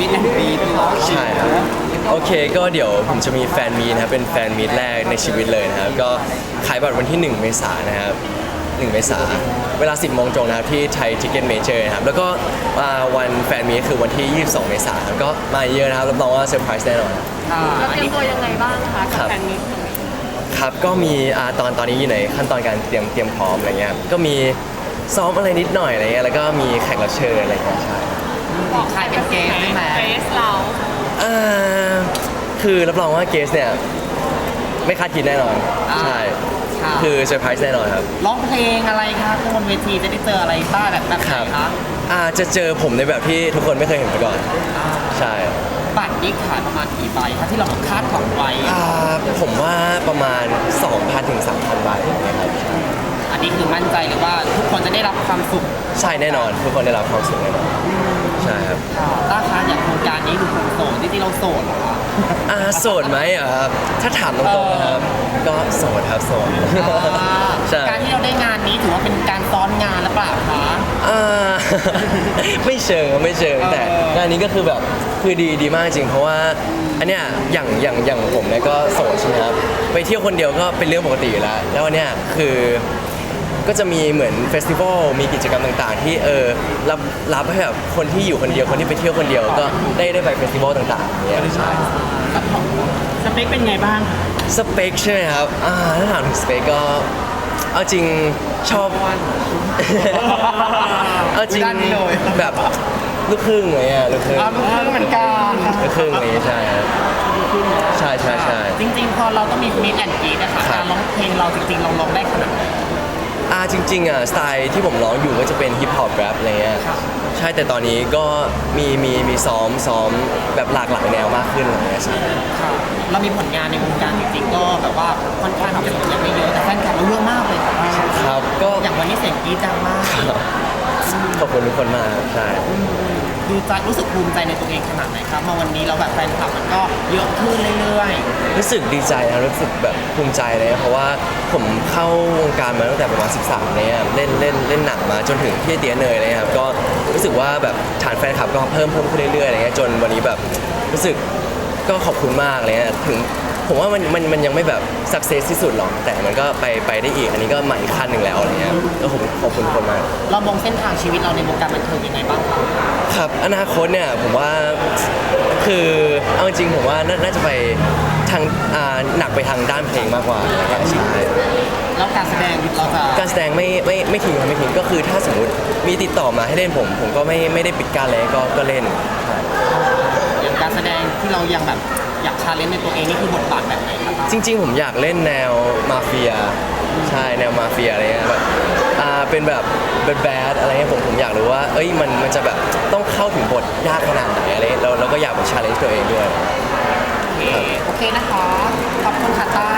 มิดแอนด์บีทเนาะใช่ครับโอเคก็เดี๋ยวผมจะมีแฟนมีตนะครับเป็นแฟนมีตแรกในชีวิตเลยนะครับ ก็ขายบัตรวันที่ 1 เมษายนนะครับ 1 เมษายนเวลา 10โมงตรงนะครับที่ไทยทิกเก็ตเมเจอร์นะครับแล้วก็อ่าวันแฟนมีตคือวันที่ 22 เมษายนครับก็มาเยอะนะครับรับรองว่าเซอร์ไพรส์แน่นอนอ่าเราอันเตรียมนี้ตัวยังไงบ้างคะกับครับแฟนมิตรครับก็มีอ่าตอนตอนนี้อยู่ในขั้นตอนการเตรียมเตรียมพร้อมอะไรเงี้ยครับก็มีซ้อมอะไรนิดหน่อยอะไรเงี้ยแล้วก็มีแขกรับเชิญอะไรเงี้ยใช่ คือรับรองว่าเกสเนี่ย ไม่คาดคิดแน่นอนใช่ ค่ะคือเซอร์ไพรส์แน่นอนครับ ร้องเพลงอะไรคะขึ้นบนเวทีจะได้เจออะไรบ้างแบบแบบไหนครับคะอ่าจะเจอผมในแบบที่ทุกคนไม่เคยเห็นมาก่อน อ่าใช่บัตรนี่ขายประมาณกี่ใบคะที่เราแบบคาดหวังไว้ อ่าผมว่าประมาณ 2,000ถึง3,000ใบนะครับใช่อันนี้คือมั่นใจเลยว่าทุกคนจะได้รับความสุขใช่แน่นอน ทุกคนได้รับความสุขแน่นอน ใช่ครับ ค่ะต้าคะอย่างโครงการนี้ดูโสดจ ริงๆเราโสดเหรอคะอ่าโสดไหมอะครับถ้าถามตรงๆนะครับ ก็โสดครับโสดอ่าใช่ การที่เราได้งานนี้ถือว่าเป็นการซ้อนงานหรือเปล่าคะ อ่า ไม่เชิงไม่เชิงเออแต่งานนี้ก็คือแบบคือดีดีมากจริงเพราะว่าอันเนี้ยอย่างอย่างอย่างผมเนี่ยก็โสดใช่ไหมครับไปเที่ยวคนเดียวก็เป็นเรื่องปกติอยู่แล้ว แล้ววันเนี้ยคือ ก็จะมีเหมือนเฟสติวัลมีกิจกรรมต่างๆ ที่เออรับรับให้แบบคนที่อยู่คนเดียวคนที่ไปเที่ยวคนเดียวก็ได้ได้ไปเฟสติวัลต่างๆอย่างเนี่ยใช่สเปคเป็นไงบ้างสเปคใช่ไหมครับอ่าถ้าถามถึงสเปคก็เอาจริงชอบเอาจริงด้านนี้เลยแบบลูกครึ่งอะไรเงี้ยลูกครึ่งอ่าลูกครึ่งเหมือนกันลูกครึ่งอะไรเงี้ยใช่ครับใช่ใช่ใช่จริงๆ พอเราต้องมีมิดแอนด์กีนะคะครับการร้องเพลงเราจริงๆ เราร้องได้ขนาดไหนอ่า จริงๆอะสไตล์ที่ผมร้องอยู่ก็จะเป็นฮิปฮอปแรปอะไรเงี้ยครับใช่แต่ตอนนี้ก็มีมีมีซ้อมซ้อมแบบหลากหลายแนวมากขึ้นอะไรเงี้ยใช่ค่ะเรามีผลงานในวงการจริงๆก็แบบว่าค่อนข้างที่จะยังไม่เยอะแต่แฟนคลับเราเยอะมากเลยค่ะครับก็อย่างวันนี้เสียงกรี๊ดดังมากขอบคุณทุกคนมากครับใช่ ดูใจรู้สึกภูมิใจในตัวเองขนาดไหนครับ มาวันนี้เราแบบแฟนคลับมันก็เยอะขึ้นเรื่อยรู้สึกดีใจนะรู้สึกแบบภูมิใจเลยนะเพราะว่าผมเข้าวงการมาตั้งแต่ประมาณ 13 เนี่ยเล่นเล่นเล่นหนังมาจนถึงพี่เตียเนยเลยครับก็รู้สึกว่าแบบฐานแฟนคลับก็เพิ่มเพิ่มขึ้นเรื่อยๆอะไรเงี้ยจนวันนี้แบบรู้สึกก็ขอบคุณมากเลยนะถึงผมว่ามันมันมันยังไม่แบบสักเซสที่สุดหรอก แต่มันก็ไปไปได้อีก อันนี้ก็ใหม่อีกขั้นหนึ่งแล้วอะไรเงี้ยก็ขอบคุณขอบคุณทุกคนมาก ๆ เรามองเส้นทางชีวิตเราในวงการบันเทิงยังไงบ้างครับ ครับอนาคตเนี่ยผมว่าคือเอาจริงๆผมว่าน่าน่าจะไปทางอ่าหนักไปทางด้านเพลงมากกว่าอะไรเงี้ยใช่แล้วการแสดงเราจะการแสดงไม่ไม่ไม่ทิ้งครับไม่ทิ้งก็คือถ้าสมมติมีติดต่อมาให้เล่นผม ผมก็ไม่ไม่ได้ปิดการเลยก็ก็เล่นใช่อย่างการแสดงที่เรายังแบบอยากชาเลนจ์ในตัวเองนี่คือบทบาทแบบไหนครับจริง ๆ ผมอยากเล่นแนวมาเฟีย ใช่แนวมาเฟียอะไรเงี้ยแบบอ่าเป็นแบบแบดๆอะไรเงี้ยผมผมอยากรู้ว่า เอ้ยมันมันจะแบบต้องเข้าถึงบทยากขนาดไหนอะไรเงี้ยเราเราก็อยากแบบชาเลนจ์ตัวเองด้วย โอเคโอเคนะคะ ขอบคุณค่ะต้า